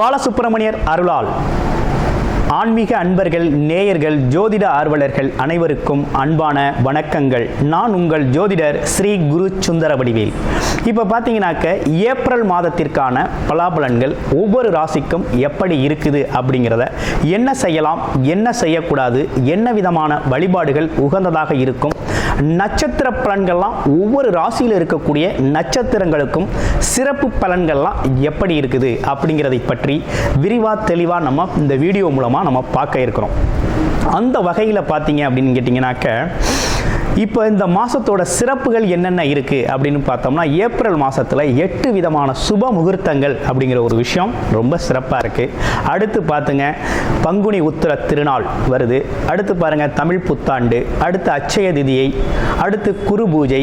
பாலசுப்பிரமணியர் அருளால். ஆன்மீக அன்பர்கள் நேயர்கள் ஜோதிட ஆர்வலர்கள் அனைவருக்கும் அன்பான வணக்கங்கள். நான் உங்கள் ஜோதிடர் ஸ்ரீ குரு சுந்தர வடிவேல் இப்போ பார்த்தீங்கன்னாக்க ஏப்ரல் மாதத்திற்கான பலாபலன்கள் ஒவ்வொரு ராசிக்கும் எப்படி இருக்குது அப்படிங்கிறத என்ன செய்யலாம் என்ன செய்யக்கூடாது என்ன விதமான வழிபாடுகள் உகந்ததாக இருக்கும் நட்சத்திர பலன்கள்லாம் ஒவ்வொரு ராசியில் இருக்கக்கூடிய நட்சத்திரங்களுக்கும் சிறப்பு பலன்கள்லாம் எப்படி இருக்குது அப்படிங்கிறதை பற்றி விரிவாக தெளிவாக நம்ம இந்த வீடியோ மூலமாக நம்ம பார்க்க இருக்கிறோம். அந்த வகையில் பார்த்தீங்க அப்படின்னு கேட்டிங்கனாக்க இப்போ இந்த மாதத்தோட சிறப்புகள் என்னென்ன இருக்குது அப்படின்னு பார்த்தோம்னா ஏப்ரல் மாதத்தில் எட்டு விதமான சுப முகூர்த்தங்கள் அப்படிங்கிற ஒரு விஷயம் ரொம்ப சிறப்பாக இருக்குது அடுத்து பார்த்துங்க பங்குனி உத்திர திருநாள் வருது. அடுத்து பாருங்கள் தமிழ் புத்தாண்டு அடுத்து அச்சய திதியை அடுத்து குரு பூஜை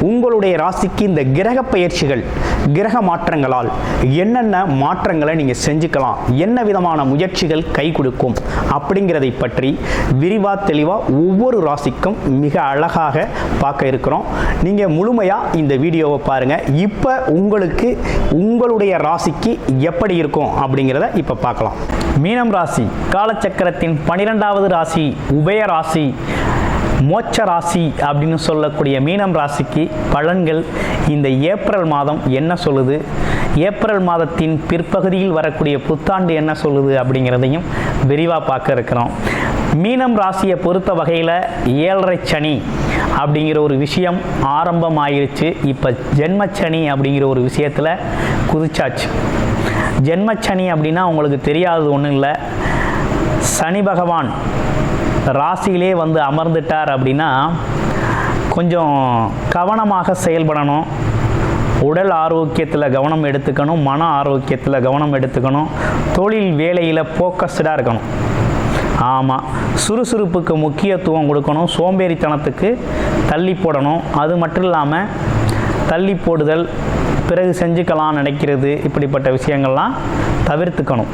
உங்களுடைய ராசிக்கு இந்த கிரக பயிற்சிகள் கிரக மாற்றங்களால் என்னென்ன மாற்றங்களை நீங்கள் செஞ்சுக்கலாம் என்ன விதமான முயற்சிகள் கை கொடுக்கும் அப்படிங்கிறதை பற்றி விரிவாக தெளிவாக ஒவ்வொரு ராசிக்கும் மிக அழகாக பார்க்க இருக்கிறோம். நீங்கள் முழுமையாக இந்த வீடியோவை பாருங்கள் இப்போ உங்களுக்கு உங்களுடைய ராசிக்கு எப்படி இருக்கும் அப்படிங்கிறத இப்போ பார்க்கலாம். மீனம் ராசி காலச்சக்கரத்தின் பனிரெண்டாவது ராசி உபய ராசி மோட்ச ராசி அப்படின்னு சொல்லக்கூடிய மீனம் ராசிக்கு பலன்கள் இந்த ஏப்ரல் மாதம் என்ன சொல்லுது? ஏப்ரல் மாதத்தின் பிற்பகுதியில் வரக்கூடிய புத்தாண்டு என்ன சொல்லுது அப்படிங்கிறதையும் விரிவாக பார்க்க இருக்கிறோம். மீனம் ராசியை பொறுத்த வகையில் ஏழரை சனி அப்படிங்கிற ஒரு விஷயம் ஆரம்பம் ஆயிடுச்சு இப்போ ஜென்மச்சனி அப்படிங்கிற ஒரு விஷயத்தில் குதிச்சாச்சு. ஜென்மச்சனி அப்படின்னா உங்களுக்கு தெரியாதது ஒன்றும் இல்லை. சனி பகவான் ராசியிலே வந்து அமர்ந்துட்டார் அப்படின்னா கொஞ்சம் கவனமாக செயல்படணும். உடல் ஆரோக்கியத்தில் கவனம் எடுத்துக்கணும் மன ஆரோக்கியத்தில் கவனம் எடுத்துக்கணும் தொழில் வேலையில் ஃபோக்கஸ்டாக இருக்கணும். ஆமாம் சுறுசுறுப்புக்கு முக்கியத்துவம் கொடுக்கணும் சோம்பேறித்தனத்துக்கு தள்ளி போடணும். அது மட்டும் இல்லாமல் தள்ளி போடுதல் பிறகு செஞ்சுக்கலாம் நினைக்கிறது இப்படிப்பட்ட விஷயங்கள்லாம் தவிர்த்துக்கணும்.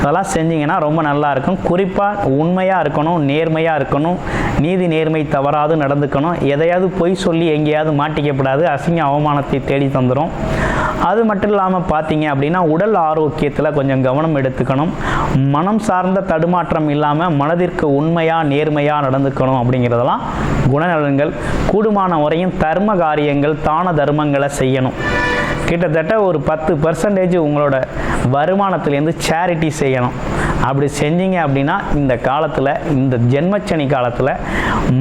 அதெல்லாம் செஞ்சீங்கன்னா ரொம்ப நல்லா இருக்கும். குறிப்பாக உண்மையாக இருக்கணும் நேர்மையாக இருக்கணும் நீதி நேர்மை தவறாது நடந்துக்கணும். எதையாவது பொய் சொல்லி எங்கேயாவது மாட்டிக்கப்படாது அசிங்க அவமானத்தை தேடி தந்துடும் அது மட்டும் இல்லாமல் பார்த்தீங்க அப்படின்னா உடல் ஆரோக்கியத்தில் கொஞ்சம் கவனம் எடுத்துக்கணும். மனம் சார்ந்த தடுமாற்றம் இல்லாமல் மனதிற்கு உண்மையாக நேர்மையாக நடந்துக்கணும் அப்படிங்கிறதெல்லாம் குணநலன்கள். கூடுமான வரையும் தர்ம காரியங்கள் தான தர்மங்களை செய்யணும். கிட்டத்தட்ட ஒரு பத்து பர்சன்டேஜ் உங்களோட வருமானத்துலேருந்து சேரிட்டி செய்யணும். அப்படி செஞ்சீங்க அப்படின்னா இந்த காலத்தில் இந்த ஜென்மச்சனி காலத்தில்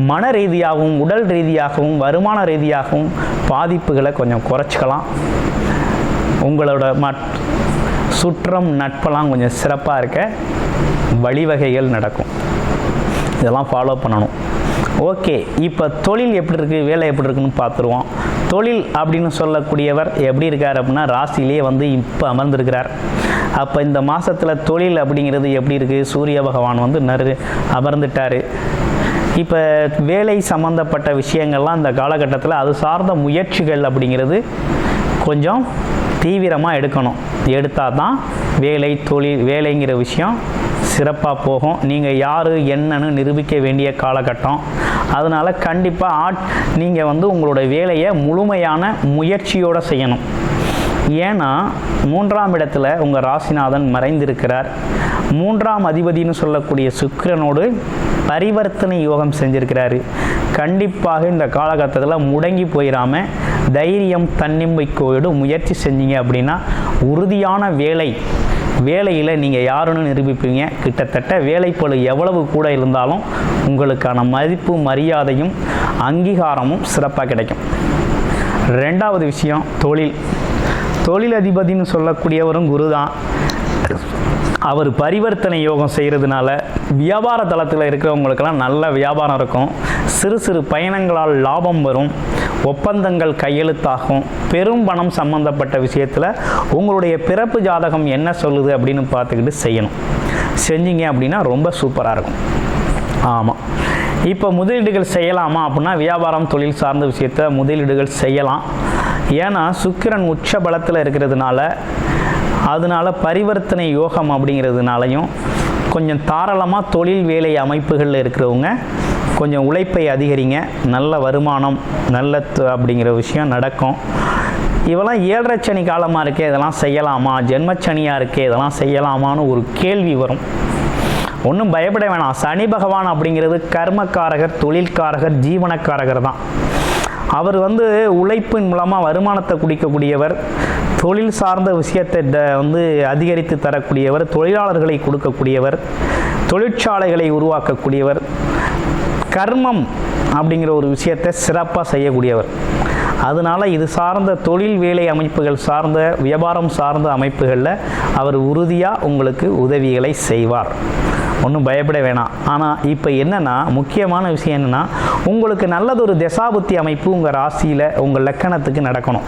மன ரீதியாகவும் உடல் ரீதியாகவும் வருமான ரீதியாகவும் பாதிப்புகளை கொஞ்சம் குறைச்சிக்கலாம். உங்களோட மட் சுற்றம் நட்பெல்லாம் கொஞ்சம் சிறப்பாக இருக்க வழிவகைகள் நடக்கும். இதெல்லாம் ஃபாலோ பண்ணணும். ஓகே இப்போ தொழில் எப்படி இருக்குது வேலை எப்படி இருக்குன்னு பார்த்துருவோம் தொழில் அப்படின்னு சொல்லக்கூடியவர் எப்படி இருக்கார் அப்படின்னா ராசியிலே வந்து இப்போ அமர்ந்திருக்கிறார். அப்போ இந்த மாதத்தில் தொழில் அப்படிங்கிறது எப்படி இருக்குது சூரிய பகவான் வந்து நறு அமர்ந்துட்டார். இப்போ வேலை சம்மந்தப்பட்ட விஷயங்கள்லாம் இந்த காலகட்டத்தில் அது சார்ந்த முயற்சிகள் அப்படிங்கிறது கொஞ்சம் தீவிரமாக எடுக்கணும். எடுத்தால் தான் வேலை தொழில் வேலைங்கிற விஷயம் சிறப்பாக போகும். நீங்கள் யார் என்னன்னு நிரூபிக்க வேண்டிய காலகட்டம். அதனால் கண்டிப்பாக ஆட் நீங்கள் வந்து உங்களோட வேலையை முழுமையான முயற்சியோடு செய்யணும். ஏன்னா மூன்றாம் இடத்துல உங்கள் ராசிநாதன் மறைந்திருக்கிறார். மூன்றாம் அதிபதினு சொல்லக்கூடிய சுக்கிரனோடு பரிவர்த்தனை யோகம் செஞ்சிருக்கிறாரு. கண்டிப்பாக இந்த காலகட்டத்தில் முடங்கி போயிடாமல் தைரியம் தன்னம்பிக்கையோடு முயற்சி செஞ்சீங்க அப்படின்னா உறுதியான வேலை வேலையில் நீங்கள் யாருன்னு நிரூபிப்பீங்க. கிட்டத்தட்ட வேலைப்பழு எவ்வளவு கூட இருந்தாலும் உங்களுக்கான மதிப்பு மரியாதையும் அங்கீகாரமும் சிறப்பாக கிடைக்கும். ரெண்டாவது விஷயம் தொழில். தொழில் சொல்லக்கூடியவரும் குரு தான் அவர் பரிவர்த்தனை யோகம் செய்கிறதுனால வியாபார தளத்தில் இருக்கிறவங்களுக்கெல்லாம் நல்ல வியாபாரம் இருக்கும். சிறு சிறு பயணங்களால் லாபம் வரும். ஒப்பந்தங்கள் கையெழுத்தாகும். பெரும் பணம் சம்பந்தப்பட்ட விஷயத்தில் உங்களுடைய பிறப்பு ஜாதகம் என்ன சொல்லுது அப்படின்னு பார்த்துக்கிட்டு செய்யணும். செஞ்சீங்க அப்படின்னா ரொம்ப சூப்பராக இருக்கும். ஆமாம் இப்போ முதலீடுகள் செய்யலாமா அப்படின்னா வியாபாரம் தொழில் சார்ந்த விஷயத்தை முதலீடுகள் செய்யலாம். ஏன்னா சுக்கிரன் உச்ச பலத்தில் இருக்கிறதுனால அதனால பரிவர்த்தனை யோகம் அப்படிங்கிறதுனாலையும் கொஞ்சம் தாராளமாக தொழில் வேலை அமைப்புகளில் இருக்கிறவங்க கொஞ்சம் உழைப்பை அதிகரிங்க நல்ல வருமானம் நல்ல அப்படிங்கிற விஷயம் நடக்கும். இவெல்லாம் ஏழரை சனி காலமாக இருக்கே இதெல்லாம் செய்யலாமா? ஜென்மச்சனியாக இருக்கே இதெல்லாம் செய்யலாமான்னு ஒரு கேள்வி வரும். ஒன்றும் பயப்பட வேணாம். சனி பகவான் அப்படிங்கிறது கர்மக்காரகர் தொழில்காரகர் ஜீவனக்காரகர் தான். அவர் வந்து உழைப்பின் மூலமாக வருமானத்தை குடிக்கக்கூடியவர் தொழில் சார்ந்த விஷயத்தை த- வந்து அதிகரித்து தரக்கூடியவர் தொழிலாளர்களை கொடுக்கக்கூடியவர் தொழிற்சாலைகளை உருவாக்கக்கூடியவர் கர்மம் அப்படிங்கிற ஒரு விஷயத்தை சிறப்பாக செய்யக்கூடியவர். அதனால் இது சார்ந்த தொழில் வேலை அமைப்புகள் சார்ந்த வியாபாரம் சார்ந்த அமைப்புகளில் அவர் உறுதியாக உங்களுக்கு உதவிகளை செய்வார். ஒன்றும் பயப்பட வேணாம். ஆனால் இப்போ என்னென்னா முக்கியமான விஷயம் என்னென்னா உங்களுக்கு நல்லதொரு தசாபுத்தி அமைப்பு உங்கள் ராசியில் உங்கள் லக்கணத்துக்கு நடக்கணும்.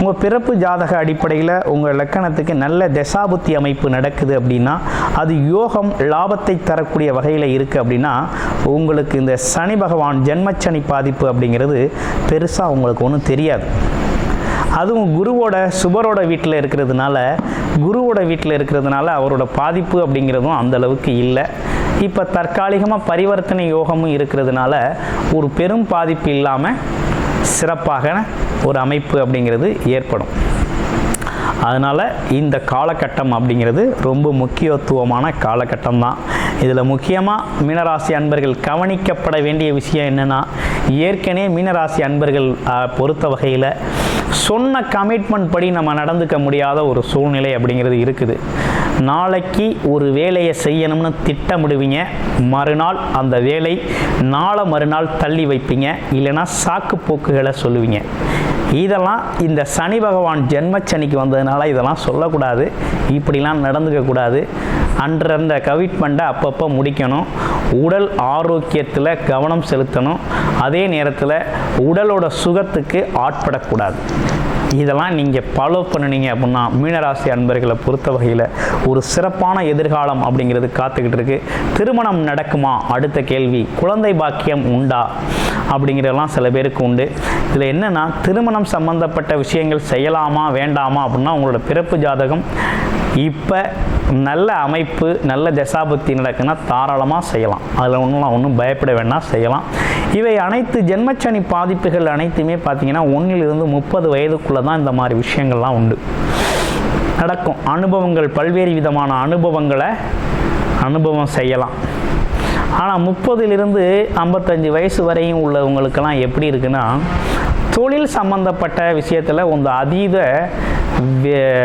உங்கள் பிறப்பு ஜாதக அடிப்படையில் உங்கள் லக்கணத்துக்கு நல்ல தசாபுத்தி அமைப்பு நடக்குது அப்படின்னா அது யோகம் லாபத்தை தரக்கூடிய வகையில் இருக்குது அப்படின்னா உங்களுக்கு இந்த சனி பகவான் ஜென்மச்சனி பாதிப்பு அப்படிங்கிறது பெருசாக உங்களுக்கு ஒன்றும் தெரியாது. அதுவும் குருவோட சுபரோட வீட்டில் இருக்கிறதுனால குருவோட வீட்டில் இருக்கிறதுனால அவரோட பாதிப்பு அப்படிங்கிறதும் அந்தளவுக்கு இல்லை. இப்போ தற்காலிகமாக பரிவர்த்தனை யோகமும் இருக்கிறதுனால ஒரு பெரும் பாதிப்பு இல்லாமல் சிறப்பாக ஒரு அமைப்பு அப்படிங்கிறது ஏற்படும். அதனால் இந்த காலகட்டம் அப்படிங்கிறது ரொம்ப முக்கியத்துவமான காலகட்டம் தான் இதில் முக்கியமாக மீனராசி அன்பர்கள் கவனிக்கப்பட வேண்டிய விஷயம் என்னென்னா ஏற்கனவே மீனராசி அன்பர்கள் பொறுத்த வகையில் சொன்ன கமிட்மெண்ட் படி நம்ம நடந்துக்க முடியாத ஒரு சூழ்நிலை அப்படிங்கிறது இருக்குது. நாளைக்கு ஒரு வேலையை செய்யணும்னு திட்டமிடுவீங்க. மறுநாள் அந்த வேலை நாளை மறுநாள் தள்ளி வைப்பீங்க. இல்லைன்னா சாக்கு போக்குகளை சொல்லுவீங்க. இதெல்லாம் இந்த சனி பகவான் ஜென்மச்சனிக்கு வந்ததுனால இதெல்லாம் சொல்லக்கூடாது. இப்படிலாம் நடந்துக்கக்கூடாது அன்றந்த கமிட்மெண்ட்டை அப்பப்போ முடிக்கணும். உடல் ஆரோக்கியத்தில் கவனம் செலுத்தணும். அதே நேரத்தில் உடலோட சுகத்துக்கு ஆட்படக்கூடாது. இதெல்லாம் நீங்கள் ஃபாலோ பண்ணுனீங்க அப்படின்னா மீனராசி அன்பர்களை பொறுத்த வகையில் ஒரு சிறப்பான எதிர்காலம் அப்படிங்கிறது காத்துக்கிட்டு இருக்கு. திருமணம் நடக்குமா? அடுத்த கேள்வி. குழந்தை பாக்கியம் உண்டா? அப்படிங்கிறதெல்லாம் சில பேருக்கு உண்டு. இதில் என்னென்னா திருமணம் சம்பந்தப்பட்ட விஷயங்கள் செய்யலாமா வேண்டாமா அப்படின்னா உங்களோட பிறப்பு ஜாதகம் இப்போ நல்ல அமைப்பு நல்ல தசாபக்தி நடக்குன்னா தாராளமாக செய்யலாம். அதில் ஒன்றும் ஒன்றும் பயப்பட வேண்டாம் செய்யலாம். இவை அனைத்து ஜென்மச்சனி பாதிப்புகள் அனைத்துமே பார்த்தீங்கன்னா ஒன்றிலிருந்து முப்பது வயதுக்குள்ளே தான் இந்த மாதிரி விஷயங்கள்லாம் உண்டு. நடக்கும். அனுபவங்கள் பல்வேறு விதமான அனுபவங்களை அனுபவம் செய்யலாம். ஆனால் முப்பதிலிருந்து ஐம்பத்தஞ்சு வயசு வரையும் உள்ளவங்களுக்கெல்லாம் எப்படி இருக்குன்னா தொழில் சம்பந்தப்பட்ட விஷயத்தில் உங்கள் அதீத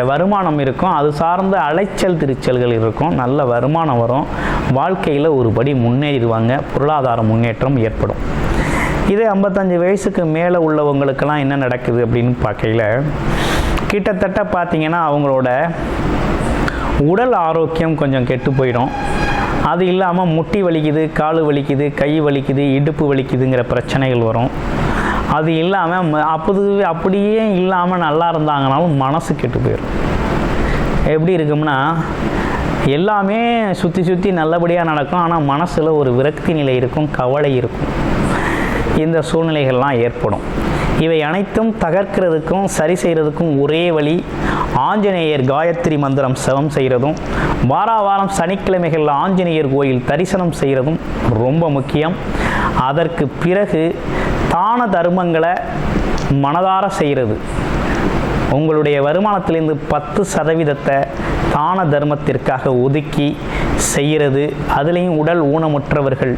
வருமானம் இருக்கும். அது சார்ந்த அலைச்சல் திருச்சல்கள் இருக்கும். நல்ல வருமானம் வரும். வாழ்க்கையில் ஒரு படி முன்னேறிடுவாங்க. பொருளாதார முன்னேற்றம் ஏற்படும். இதே ஐம்பத்தஞ்சு வயசுக்கு மேலே உள்ளவங்களுக்கெல்லாம் என்ன நடக்குது அப்படின்னு பார்க்கையில கிட்டத்தட்ட பார்த்திங்கன்னா அவங்களோட உடல் ஆரோக்கியம் கொஞ்சம் கெட்டு போயிடும். அது இல்லாமல் முட்டி வலிக்குது கால் வலிக்குது கை வலிக்குது இடுப்பு வலிக்குதுங்கிற பிரச்சனைகள் வரும். அது இல்லாமல் அப்போது அப்படியே இல்லாமல் நல்லா இருந்தாங்கனாலும் மனசு கெட்டு போயிடும் எப்படி இருக்கும்னா எல்லாமே சுற்றி சுற்றி நல்லபடியாக நடக்கும் ஆனால் மனசில் ஒரு விரக்தி நிலை இருக்கும் கவலை இருக்கும். இந்த சூழ்நிலைகள்லாம் ஏற்படும். இவை அனைத்தும் தகர்க்கிறதுக்கும் சரி செய்கிறதுக்கும் ஒரே வழி ஆஞ்சநேயர் காயத்ரி மந்திரம் சவம் செய்கிறதும் வாரா வாரம் சனிக்கிழமைகளில் ஆஞ்சநேயர் கோயில் தரிசனம் செய்கிறதும் ரொம்ப முக்கியம். அதற்கு பிறகு தான தர்மங்களை மனதார செய்கிறது. உங்களுடைய வருமானத்திலிருந்து பத்து சதவீதத்தை தான தர்மத்திற்காக ஒதுக்கி செய்கிறது. அதுலேயும் உடல் ஊனமுற்றவர்கள்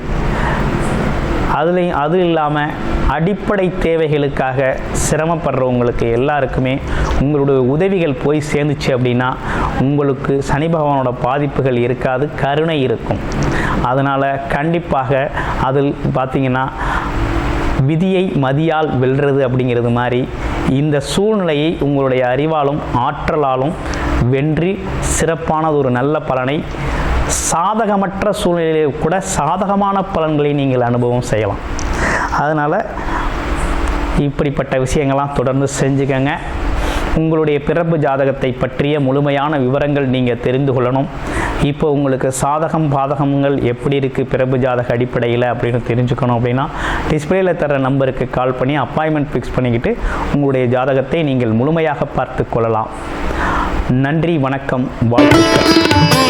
அதுலேயும் அது இல்லாமல் அடிப்படை தேவைகளுக்காக சிரமப்படுறவங்களுக்கு எல்லாருக்குமே உங்களுடைய உதவிகள் போய் சேர்ந்துச்சு அப்படின்னா உங்களுக்கு சனி பகவானோட பாதிப்புகள் இருக்காது கருணை இருக்கும். அதனால் கண்டிப்பாக அதில் பார்த்தீங்கன்னா விதியை மதியால் வெல்றது அப்படிங்கிறது மாதிரி இந்த சூழ்நிலையை உங்களுடைய அறிவாலும் ஆற்றலாலும் வென்றி சிறப்பானது ஒரு நல்ல பலனை சாதகமற்ற சூழ்நிலையிலே கூட சாதகமான பலன்களை நீங்கள் அனுபவம் செய்யலாம். அதனால் இப்படிப்பட்ட விஷயங்கள்லாம் தொடர்ந்து செஞ்சுக்கோங்க. உங்களுடைய பிறப்பு ஜாதகத்தை பற்றிய முழுமையான விவரங்கள் நீங்கள் தெரிந்து கொள்ளணும். இப்போ உங்களுக்கு சாதகம் பாதகங்கள் எப்படி இருக்குது பிறப்பு ஜாதக அடிப்படையில் அப்படின்னு தெரிஞ்சுக்கணும் அப்படின்னா டிஸ்பிளேல தர நம்பருக்கு கால் பண்ணி அப்பாயின்மெண்ட் ஃபிக்ஸ் பண்ணிக்கிட்டு உங்களுடைய ஜாதகத்தை நீங்கள் முழுமையாக பார்த்து கொள்ளலாம். நன்றி வணக்கம் வாழ்த்துக்கள்.